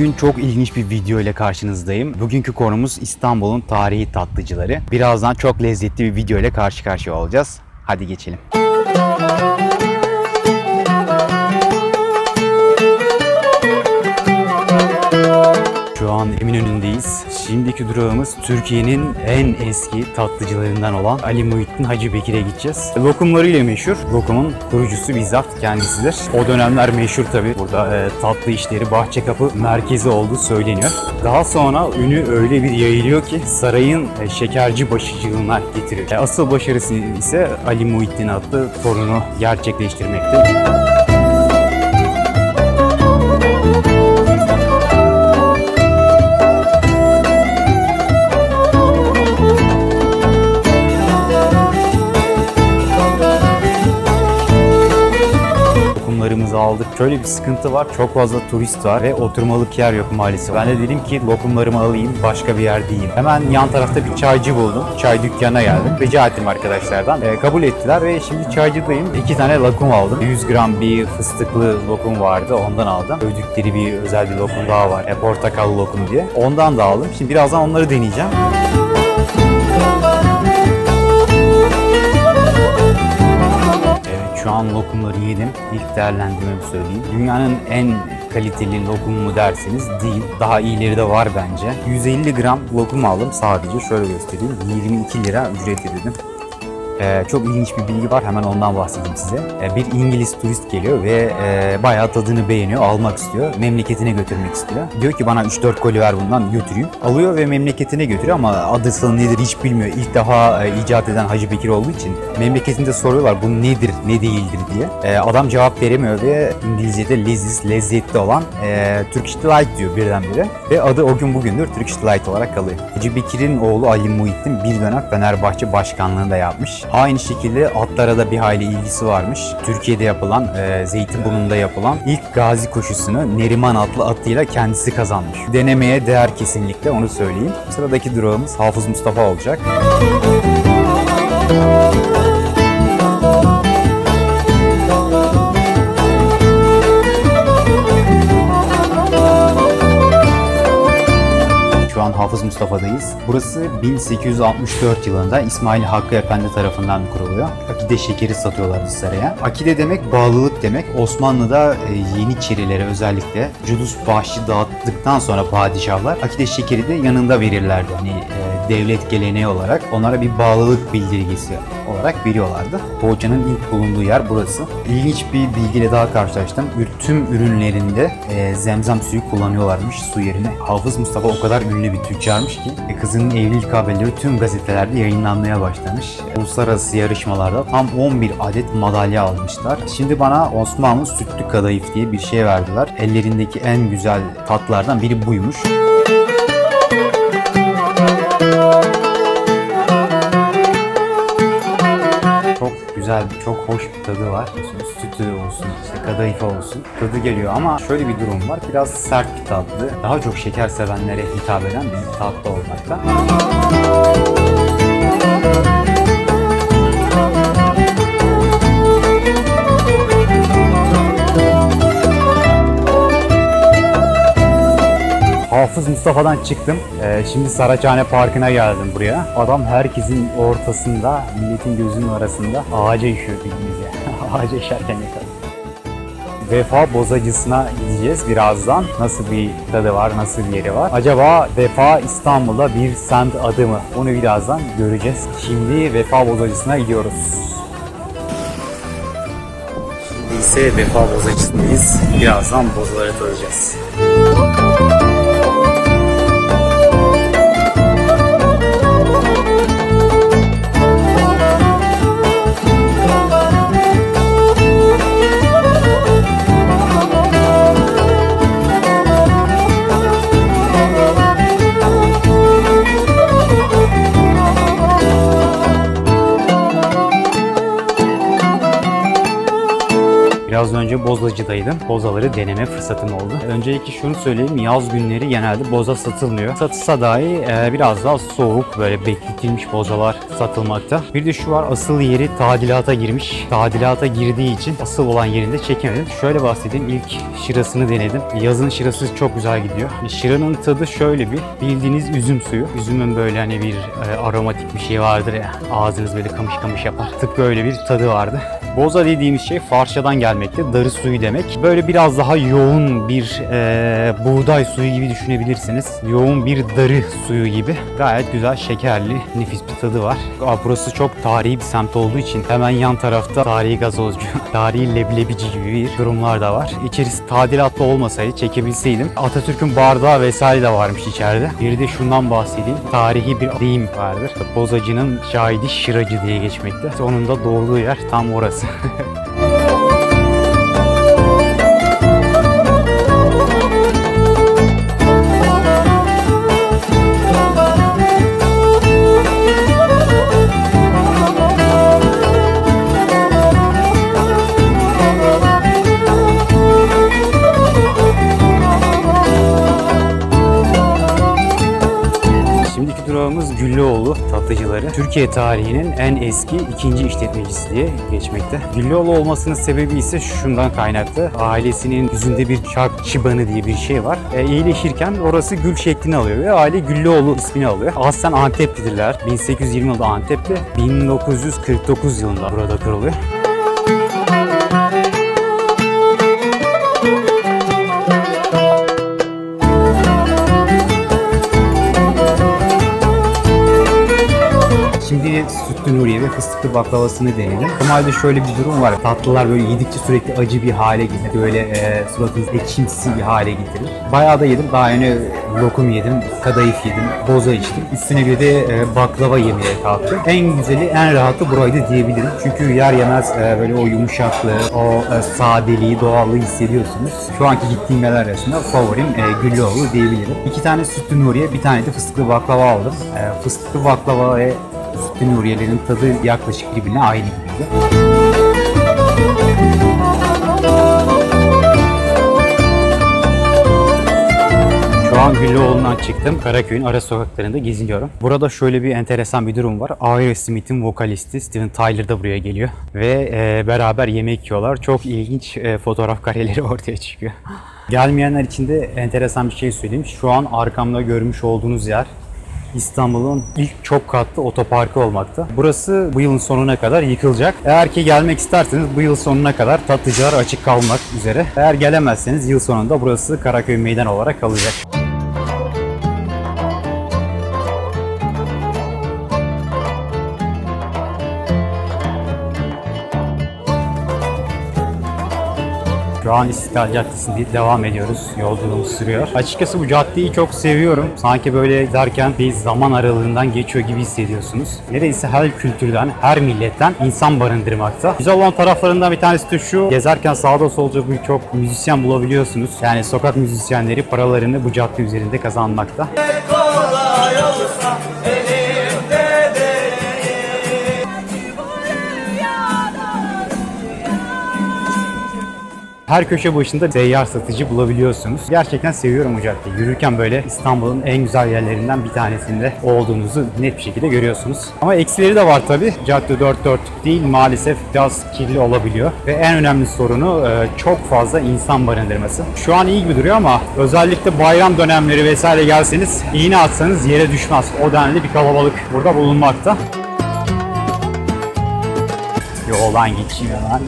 Bugün çok ilginç bir video ile karşınızdayım. Bugünkü konumuz İstanbul'un tarihi tatlıcıları. Birazdan çok lezzetli bir video ile karşı karşıya olacağız. Hadi geçelim. Şu an Eminönü'ndeyiz. Şimdiki durağımız Türkiye'nin en eski tatlıcılarından olan Ali Muhittin Hacı Bekir'e gideceğiz. Lokumlarıyla meşhur. Lokumun kurucusu bizzat kendisidir. O dönemler meşhur tabii. Burada e, tatlı işleri Bahçekapı merkezi olduğu söyleniyor. Daha sonra ünü öyle bir yayılıyor ki sarayın e, şekerci başıcılığına getiriyor. E, asıl başarısı ise Ali Muhittin adlı torunu gerçekleştirmekte. Şöyle bir sıkıntı var. Çok fazla turist var ve oturmalık yer yok maalesef. Ben de dedim ki lokumlarımı alayım başka bir yer değil. Hemen yan tarafta bir çaycı buldum. Çay dükkanına geldim. Rica ettim arkadaşlardan. E, kabul ettiler ve şimdi çaycıdayım. İki tane lokum aldım. 100 gram bir fıstıklı lokum vardı. Ondan aldım. Övdükleri bir özel bir lokum daha var. E, portakallı lokum diye. Ondan da aldım. Şimdi birazdan onları deneyeceğim. Şu an lokumları yedim. İlk değerlendirmemi söyleyeyim. Dünyanın en kaliteli lokumu mu derseniz değil. Daha iyileri de var bence. 150 gram lokum aldım sadece. Şöyle göstereyim. 22 lira ücret ödedim. Ee, çok ilginç bir bilgi var. Hemen ondan bahsedeyim size. Ee, bir İngiliz turist geliyor ve e, bayağı tadını beğeniyor. Almak istiyor. Memleketine götürmek istiyor. Diyor ki bana 3-4 koli ver bundan götüreyim. Alıyor ve memleketine götürüyor ama adı sanı nedir hiç bilmiyor. İlk defa e, icat eden Hacı Bekir olduğu için memleketinde soruyorlar bu nedir, ne değildir diye. E, adam cevap veremiyor ve İngilizce'de leziz, lezzetli olan e, Turkish Delight diyor birdenbire. Ve adı o gün bugündür Turkish Delight olarak kalıyor. Hacı Bekir'in oğlu Ali Muhittin bir dönem Fenerbahçe başkanlığında yapmış. Aynı şekilde atlara da bir hayli ilgisi varmış. Türkiye'de yapılan, e, Zeytinburnu'nda yapılan ilk gazi koşusunu Neriman adlı atıyla kendisi kazanmış. Denemeye değer kesinlikle onu söyleyeyim. Sıradaki durağımız Hafız Mustafa olacak. Şu Hafız Mustafa'dayız. Burası 1864 yılında İsmail Hakkı Efendi tarafından kuruluyor. Akide şekeri satıyorlardı saraya. Akide demek bağlılık demek. Osmanlı'da e, Yeniçerilere özellikle cülus bahşi dağıttıktan sonra padişahlar akide şekeri de yanında verirlerdi. Hani e, devlet geleneği olarak onlara bir bağlılık bildirgesi olarak veriyorlardı. Poğaçanın ilk bulunduğu yer burası. İlginç bir bilgiyle daha karşılaştım. Tüm ürünlerinde e, zemzem suyu kullanıyorlarmış su yerine. Hafız Mustafa o kadar ünlü bir tüccarmış ki e, kızının evlilik haberleri tüm gazetelerde yayınlanmaya başlamış. Uluslararası yarışmalarda tam 11 adet madalya almışlar. Şimdi bana Osmanlı sütlü kadayıf diye bir şey verdiler. Ellerindeki en güzel tatlardan biri buymuş. Çok hoş bir tadı var. Sütü olsun, işte kadayıfı olsun. Tadı geliyor ama şöyle bir durum var. Biraz sert bir tatlı. Daha çok şeker sevenlere hitap eden bir tatlı olmakta. Hafız Mustafa'dan çıktım. Ee, şimdi Saraçhane Parkı'na geldim buraya. Adam herkesin ortasında, milletin gözünün arasında ağaca işiyor bildiğiniz ya. ağaca işerken yakaladım. Vefa bozacısına gideceğiz birazdan. Nasıl bir tadı var, nasıl bir yeri var. Acaba Vefa İstanbul'da bir semt adı mı? Onu birazdan göreceğiz. Şimdi Vefa bozacısına gidiyoruz. Şimdi ise Vefa bozacısındayız. Birazdan bozaları tadacağız. Biraz önce bozacıdaydım. Bozaları deneme fırsatım oldu. Öncelikle şunu söyleyeyim. Yaz günleri genelde boza satılmıyor. Satılsa dahi e, biraz daha soğuk böyle bekletilmiş bozalar satılmakta. Bir de şu var asıl yeri tadilata girmiş. Tadilata girdiği için asıl olan yerinde çekemedim. Şöyle bahsedeyim. İlk şırasını denedim. Yazın şırası çok güzel gidiyor. Şıranın tadı şöyle bir bildiğiniz üzüm suyu. Üzümün böyle hani bir e, aromatik bir şey vardır ya. Ağzınız böyle kamış kamış yapar. Tıpkı öyle bir tadı vardı. Boza dediğimiz şey Farsçadan gelmekte. Darı suyu demek. Böyle biraz daha yoğun bir e, buğday suyu gibi düşünebilirsiniz. Yoğun bir darı suyu gibi. Gayet güzel, şekerli, nefis bir tadı var. Aa, burası çok tarihi bir semt olduğu için hemen yan tarafta tarihi gazozcu, tarihi leblebici gibi bir durumlar da var. İçerisi tadilatlı olmasaydı çekebilseydim. Atatürk'ün bardağı vesaire de varmış içeride. Bir de şundan bahsedeyim. Tarihi bir deyim vardır. Bozacının şahidi şıracı diye geçmekte. Onun da doğduğu yer tam orası. tatlıcıları. Türkiye tarihinin en eski ikinci işletmecisi diye geçmekte. Güllüoğlu olmasının sebebi ise şundan kaynaklı. Ailesinin yüzünde bir çark çıbanı diye bir şey var. E, iyileşirken orası gül şeklini alıyor ve aile Güllüoğlu ismini alıyor. Aslen Anteplidirler. 1820 yılında Antep'te, 1949 yılında burada kuruluyor. Nuriye ve fıstıklı baklavasını deneyelim. Normalde şöyle bir durum var. Tatlılar böyle yedikçe sürekli acı bir hale gelir. Böyle e, suratınız ekşimsi bir hale getirir. Bayağı da yedim. Daha yeni lokum yedim, kadayıf yedim, boza içtim. Üstüne bir de e, baklava yemeye kalktım. En güzeli, en rahatı buraydı diyebilirim. Çünkü yer yemez e, böyle o yumuşaklığı, o e, sadeliği, doğallığı hissediyorsunuz. Şu anki gittiğim yerler arasında favorim e, Güllüoğlu diyebilirim. İki tane sütlü Nuriye, bir tane de fıstıklı baklava aldım. E, fıstıklı baklava ve sütlü Nuriyelerin tadı yaklaşık birbirine aynı gibiydi. Şu an Güllüoğlu'ndan çıktım. Karaköy'ün ara sokaklarında geziniyorum. Burada şöyle bir enteresan bir durum var. Aerosmith'in vokalisti Steven Tyler da buraya geliyor. Ve e, beraber yemek yiyorlar. Çok ilginç e, fotoğraf kareleri ortaya çıkıyor. Gelmeyenler için de enteresan bir şey söyleyeyim. Şu an arkamda görmüş olduğunuz yer İstanbul'un ilk çok katlı otoparkı olmakta. Burası bu yılın sonuna kadar yıkılacak. Eğer ki gelmek isterseniz bu yıl sonuna kadar tatlıcılar açık kalmak üzere. Eğer gelemezseniz yıl sonunda burası Karaköy Meydan olarak kalacak. Şu an İstiklal Caddesi'nde devam ediyoruz. Yolculuğumuz sürüyor. Açıkçası bu caddeyi çok seviyorum. Sanki böyle giderken bir zaman aralığından geçiyor gibi hissediyorsunuz. Neredeyse her kültürden, her milletten insan barındırmakta. Güzel olan taraflarından bir tanesi de şu. Gezerken sağda solca birçok müzisyen bulabiliyorsunuz. Yani sokak müzisyenleri paralarını bu cadde üzerinde kazanmakta. kolay Her köşe başında seyyar satıcı bulabiliyorsunuz. Gerçekten seviyorum bu. Yürürken böyle İstanbul'un en güzel yerlerinden bir tanesinde olduğunuzu net bir şekilde görüyorsunuz. Ama eksileri de var tabi. Cadde dört dörtlük değil maalesef biraz kirli olabiliyor. Ve en önemli sorunu e, çok fazla insan barındırması. Şu an iyi gibi duruyor ama özellikle bayram dönemleri vesaire gelseniz iğne atsanız yere düşmez. O denli bir kalabalık burada bulunmakta. Yoldan geçeyim hemen.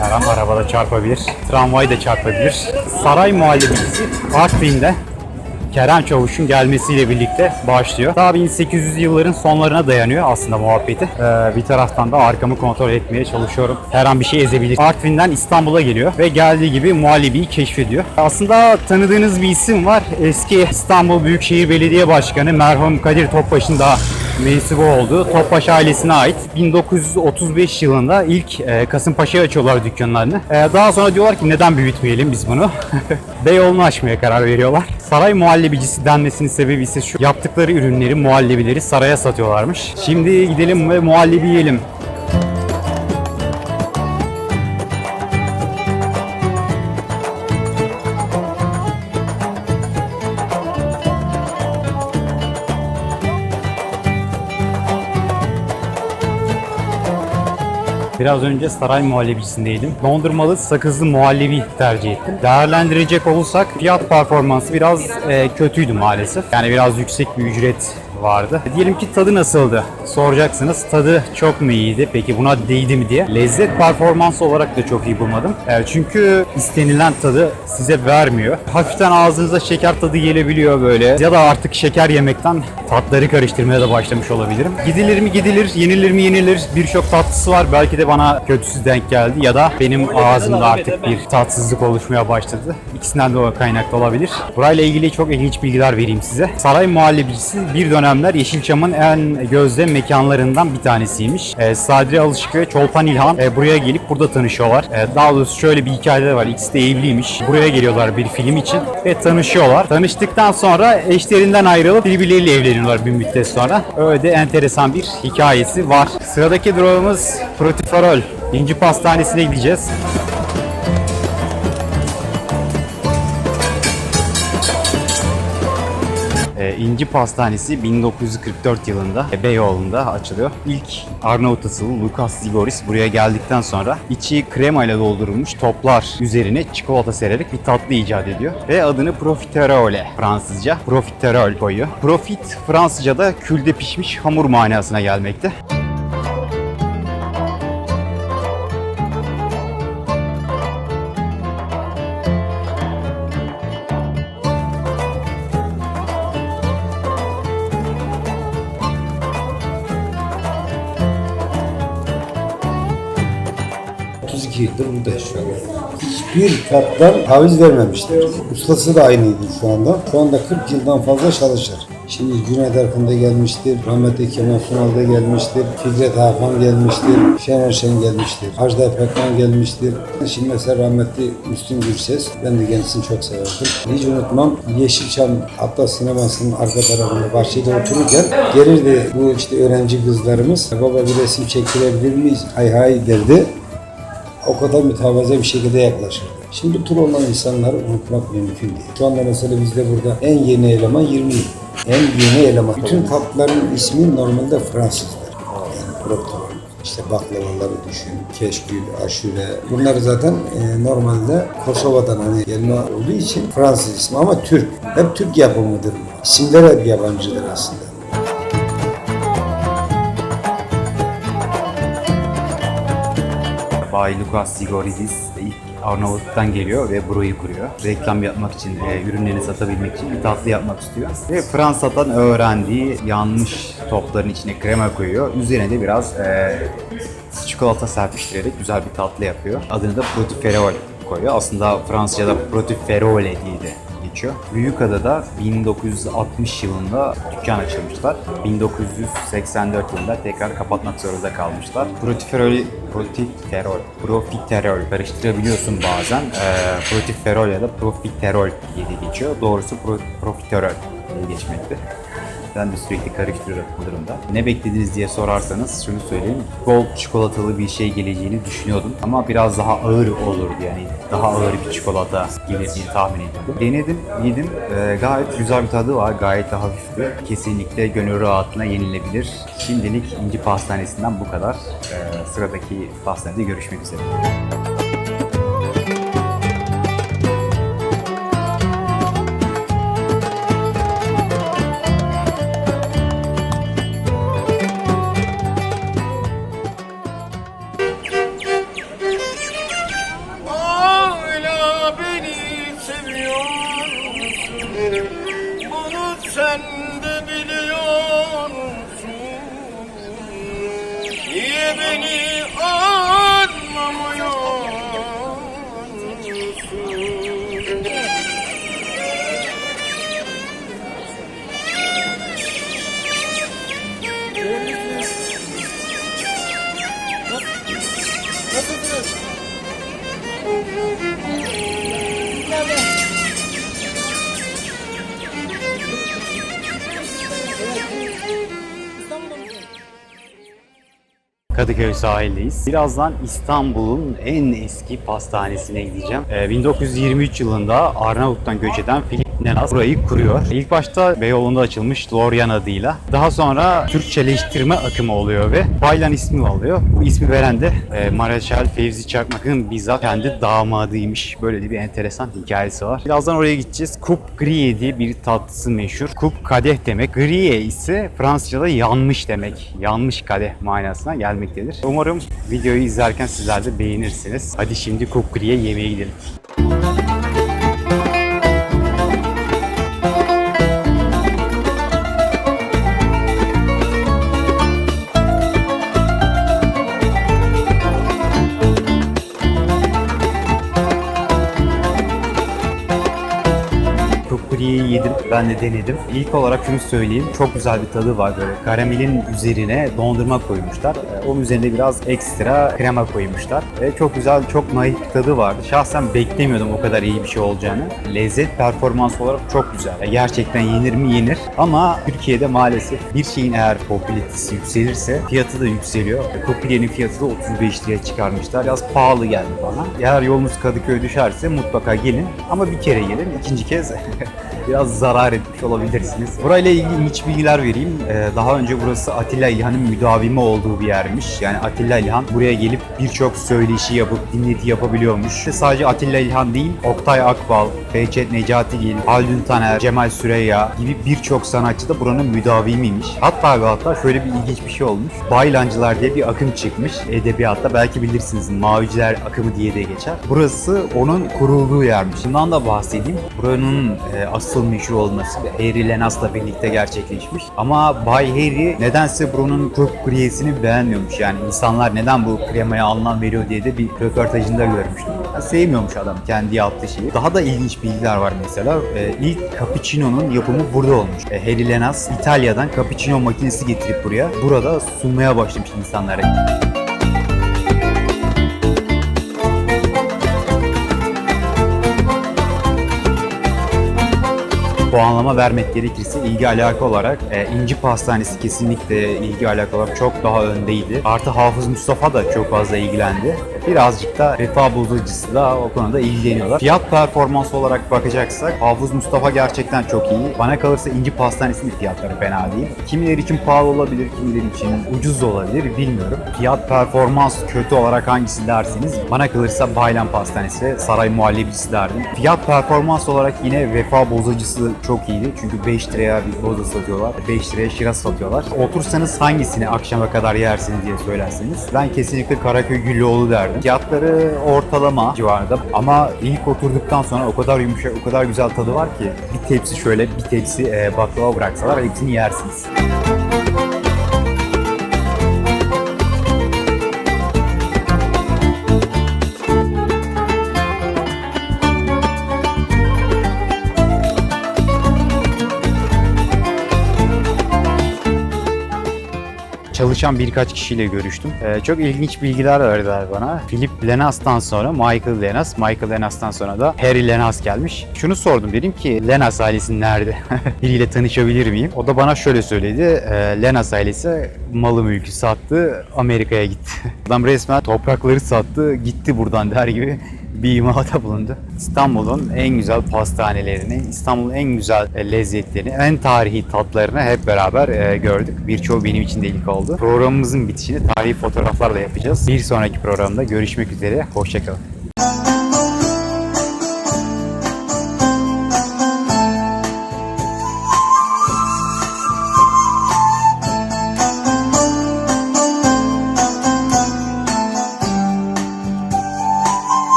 Her an arabada çarpabilir, tramvay da çarpabilir. Saray Muhallebicisi Artvin'de Kerem Çavuş'un gelmesiyle birlikte başlıyor. Daha 1800 yılların sonlarına dayanıyor aslında muhabbeti. Ee, bir taraftan da arkamı kontrol etmeye çalışıyorum. Her an bir şey ezebilir. Artvin'den İstanbul'a geliyor ve geldiği gibi muhallebiyi keşfediyor. Aslında tanıdığınız bir isim var. Eski İstanbul Büyükşehir Belediye Başkanı merhum Kadir Topbaş'ın da mensubu olduğu Topbaş ailesine ait 1935 yılında ilk e, Kasımpaşa'ya açıyorlar dükkanlarını. E, daha sonra diyorlar ki neden büyütmeyelim biz bunu? Beyoğlu'nu açmaya karar veriyorlar. Saray muhallebicisi denmesinin sebebi ise şu. Yaptıkları ürünleri, muhallebileri saraya satıyorlarmış. Şimdi gidelim ve muhallebi yiyelim. Biraz önce saray muhallebicisindeydim. Dondurmalı sakızlı muhallebi tercih ettim. Değerlendirecek olursak fiyat performansı biraz e, kötüydü maalesef. Yani biraz yüksek bir ücret vardı. Diyelim ki tadı nasıldı? Soracaksınız. Tadı çok mu iyiydi? Peki buna değdi mi diye. Lezzet performansı olarak da çok iyi bulmadım. E, çünkü istenilen tadı size vermiyor. Hafiften ağzınıza şeker tadı gelebiliyor böyle. Ya da artık şeker yemekten tatları karıştırmaya da başlamış olabilirim. Gidilir mi gidilir, yenilir mi yenilir. Birçok tatlısı var. Belki de bana kötüsü denk geldi ya da benim ağzımda artık bir tatsızlık oluşmaya başladı. İkisinden de o kaynaklı olabilir. Burayla ilgili çok ilginç bilgiler vereyim size. Saray muhallebicisi bir dönemler Yeşilçam'ın en gözde mekanlarından bir tanesiymiş. Ee, Sadri Alışık ve Çolpan İlhan e, buraya gelip burada tanışıyorlar. E, daha doğrusu şöyle bir hikayeleri var. İkisi de evliymiş. Buraya geliyorlar bir film için ve tanışıyorlar. Tanıştıktan sonra eşlerinden ayrılıp birbirleriyle evleniyorlar bir müddet sonra. Öyle de enteresan bir hikayesi var. Sıradaki durağımız Protifarol. İnci Pastanesi'ne gideceğiz. İnci Pastanesi 1944 yılında Beyoğlu'nda açılıyor. İlk Arnavut asıllı Lucas Zigoris buraya geldikten sonra içi krema ile doldurulmuş toplar üzerine çikolata sererek bir tatlı icat ediyor. Ve adını Profiterole Fransızca Profiterol koyuyor. Profit Fransızca'da külde pişmiş hamur manasına gelmekte. Hı. 32 yıldır burada yaşıyorum. Hiçbir tattan taviz vermemişler. Ustası da aynıydı şu anda. Şu anda 40 yıldan fazla çalışır. Şimdi Cüneyt Arkın da gelmiştir, rahmetli Kemal Sunal da gelmiştir, Fikret Hakan gelmiştir, Şener Şen gelmiştir, Ajda Pekkan gelmiştir. Şimdi mesela rahmetli Müslüm Gürses, ben de kendisini çok severdim. Hiç unutmam Yeşilçam hatta sinemasının arka tarafında bahçede otururken gelirdi bu işte öğrenci kızlarımız. Baba bir resim çektirebilir miyiz? Hay hay derdi o kadar mütevazi bir şekilde yaklaşırdı. Şimdi bu tür olan insanları unutmak mümkün değil. Şu anda mesela bizde burada en yeni eleman 20 yıl. En yeni eleman. Bütün tatlıların ismi normalde Fransızdır. Yani profiterol. İşte baklavaları düşün, keşkül, aşure. Bunlar zaten e, normalde Kosova'dan hani gelme olduğu için Fransız ismi ama Türk. Hep Türk yapımıdır. İsimler hep yabancıdır aslında. Bay Lucas Sigoridis ilk Arnavut'tan geliyor ve burayı kuruyor. Reklam yapmak için, e, ürünlerini satabilmek için bir tatlı yapmak istiyor. Ve Fransa'dan öğrendiği yanmış topların içine krema koyuyor. Üzerine de biraz e, çikolata serpiştirerek güzel bir tatlı yapıyor. Adını da Protiferol koyuyor. Aslında Fransızca'da Protiferole diye geçiyor. Büyükada'da 1960 yılında dükkan açılmışlar. 1984 yılında tekrar kapatmak zorunda kalmışlar. Protiferol, protiferol, profiterol karıştırabiliyorsun bazen. Ee, protiferol ya da profiterol diye geçiyor. Doğrusu pro, profiterol diye geçmekte. Ben de sürekli karıştırıyorum durumda. Ne beklediniz diye sorarsanız şunu söyleyeyim. Bol çikolatalı bir şey geleceğini düşünüyordum. Ama biraz daha ağır olurdu yani. Daha ağır bir çikolata gelir diye tahmin ediyordum. Denedim, yedim. Ee, gayet güzel bir tadı var. Gayet de hafifti. Kesinlikle gönül rahatına yenilebilir. Şimdilik İnci Pastanesi'nden bu kadar. Ee, sıradaki pastanede görüşmek üzere. Beni anlamıyorsun? Kadıköy sahildeyiz. Birazdan İstanbul'un en eski pastanesine gideceğim. Ee, 1923 yılında Arnavut'tan göç eden Philip Nenas burayı kuruyor. İlk başta Beyoğlu'nda açılmış Loryan adıyla. Daha sonra Türkçeleştirme akımı oluyor ve Baylan ismi alıyor. Bu ismi veren de e, Mareşal Fevzi Çakmak'ın bizzat kendi damadıymış. Böyle bir enteresan hikayesi var. Birazdan oraya gideceğiz. Coupe Grille diye bir tatlısı meşhur. Coupe kadeh demek. Grille ise Fransızca'da yanmış demek. Yanmış kadeh manasına gelmektedir. Umarım videoyu izlerken sizler de beğenirsiniz. Hadi şimdi Coupe Grille yemeğe gidelim. Yedim, ben de denedim. İlk olarak şunu söyleyeyim, çok güzel bir tadı var böyle. Karamelin üzerine dondurma koymuşlar. Ee, Onun üzerine biraz ekstra krema koymuşlar. Ve çok güzel, çok naif bir tadı vardı. Şahsen beklemiyordum o kadar iyi bir şey olacağını. Lezzet performans olarak çok güzel. Gerçekten yenir mi yenir. Ama Türkiye'de maalesef bir şeyin eğer popülaritesi yükselirse fiyatı da yükseliyor. Kukuriyenin fiyatı da 35 liraya çıkarmışlar. Biraz pahalı geldi bana. Eğer yolunuz Kadıköy düşerse mutlaka gelin. Ama bir kere gelin. ikinci kez biraz zarar etmiş olabilirsiniz. Burayla ilgili ilginç bilgiler vereyim. Ee, daha önce burası Atilla İlhan'ın müdavimi olduğu bir yermiş. Yani Atilla İlhan buraya gelip birçok söyleşi yapıp dinleti yapabiliyormuş. Ve sadece Atilla İlhan değil, Oktay Akbal, Behçet Necatigil, Haldun Taner, Cemal Süreyya gibi birçok sanatçı da buranın müdavimiymiş. Hatta ve hatta şöyle bir ilginç bir şey olmuş. Baylancılar diye bir akım çıkmış edebiyatta. Belki bilirsiniz Maviciler akımı diye de geçer. Burası onun kurulduğu yermiş. Bundan da bahsedeyim. Buranın e, asıl meşhur olması Harry Lenas'la birlikte gerçekleşmiş. Ama Bay Harry nedense buranın kök kriyesini beğenmiyormuş. Yani insanlar neden bu kremaya anlam veriyor diye de bir röportajında görmüştüm. Ya sevmiyormuş adam kendi yaptığı şeyi. Daha da ilginç bilgiler var mesela. E, ilk cappuccino'nun yapımı burada olmuş. E, Harry Lenas İtalya'dan cappuccino makinesi getirip buraya burada sunmaya başlamış insanlara. Puanlama vermek gerekirse ilgi alaka olarak e, İnci Pastanesi kesinlikle ilgi alaka olarak çok daha öndeydi. Artı Hafız Mustafa da çok fazla ilgilendi. Birazcık da Vefa Bozacısı da o konuda ilgileniyorlar. Fiyat performans olarak bakacaksak Hafız Mustafa gerçekten çok iyi. Bana kalırsa İnci Pastanesi'nin fiyatları fena değil. Kimileri için pahalı olabilir, kimileri için ucuz olabilir bilmiyorum. Fiyat performans kötü olarak hangisi derseniz bana kalırsa Baylan Pastanesi, Saray Muhallebicisi derdim. Fiyat performans olarak yine Vefa Bozacısı çok iyiydi. Çünkü 5 liraya bir boza satıyorlar. 5 liraya şiraz satıyorlar. Otursanız hangisini akşama kadar yersiniz diye söylerseniz ben kesinlikle Karaköy Güllüoğlu derdim. Fiyatları ortalama civarında ama ilk oturduktan sonra o kadar yumuşak, o kadar güzel tadı var ki bir tepsi şöyle bir tepsi e, baklava bıraksalar hepsini yersiniz. Çalışan birkaç kişiyle görüştüm. Ee, çok ilginç bilgiler verdiler bana. Philip Lenas'tan sonra Michael Lenas, Michael Lenas'tan sonra da Harry Lenas gelmiş. Şunu sordum dedim ki Lenas ailesi nerede? Biriyle tanışabilir miyim? O da bana şöyle söyledi. "Ee, Lenas ailesi malı mülkü sattı, Amerika'ya gitti. Adam resmen toprakları sattı, gitti buradan der gibi bir imada bulundu. İstanbul'un en güzel pastanelerini, İstanbul'un en güzel e, lezzetlerini, en tarihi tatlarını hep beraber e, gördük. Birçoğu benim için de ilk oldu. Programımızın bitişini tarihi fotoğraflarla yapacağız. Bir sonraki programda görüşmek üzere. Hoşçakalın.